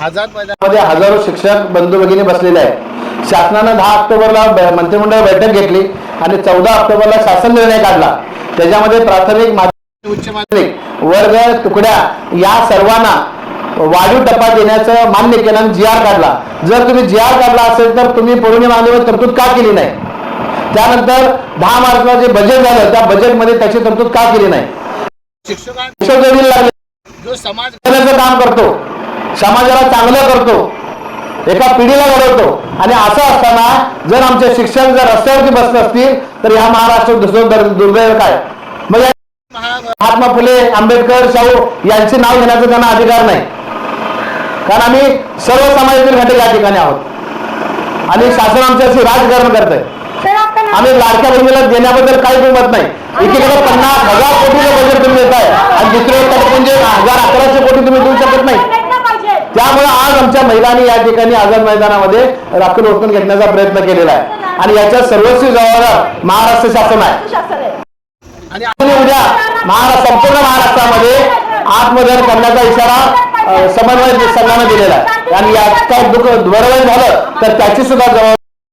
मध्ये हजारो शिक्षक बंधू भगिनी बसलेले आहेत. शासनानं दहा ऑक्टोबरला मंत्रिमंडळ बैठक घेतली आणि चौदा ऑक्टोबरला शासन निर्णय काढला. त्याच्यामध्ये प्राथमिक माध्यमिक उच्च माध्यमिक वर्ग तुकड्या या सर्वांना वाढीव टप्पा देण्याचं मान्य केलं आणि जी आर काढला. जर तुम्ही जी आर काढला असेल तर तुम्ही पौर्णिमा मान्यवर तरतूद का केली नाही? त्यानंतर दहा मार्चला जे बजेट झालं त्या बजेटमध्ये त्याची तरतूद का केली नाही? शिक्षकां लागले. जो समाज काम करतो. समाजाला चांगलं करतो. एका पिढीला घडवतो. आणि असं असताना जर आमचे शिक्षक जर रस्त्यावरती बसत असतील तर ह्या महाराष्ट्रात दुसरं दुर- दुर्दैव काय? मग या महा महात्मा फुले आंबेडकर शाहू यांचे नाव घेण्याचा त्यांना अधिकार नाही. कारण आम्ही सर्व समाजातील घटक या ठिकाणी आहोत. आणि शासन आमच्याशी राजकारण करत आहे आम्ही लाडक्या बहिणीला देण्याबद्दल काही किंमत नाही. एकीकडे पन्नास हजार त्यामुळे आज आमच्या महिलांनी या ठिकाणी आझाद मैदानामध्ये राखील ओळखून घेण्याचा प्रयत्न केलेला आहे. आणि याच्या सर्वस्वी जबाबदार महाराष्ट्र शासन आहे. आणि उद्या महाराष्ट्र संपूर्ण महाराष्ट्रामध्ये आत्मदान करण्याचा इशारा समन्वय संघानं दिलेला आहे. आणि यात काय दुःख बरोबर झालं तर त्याची सुद्धा जबाबदारी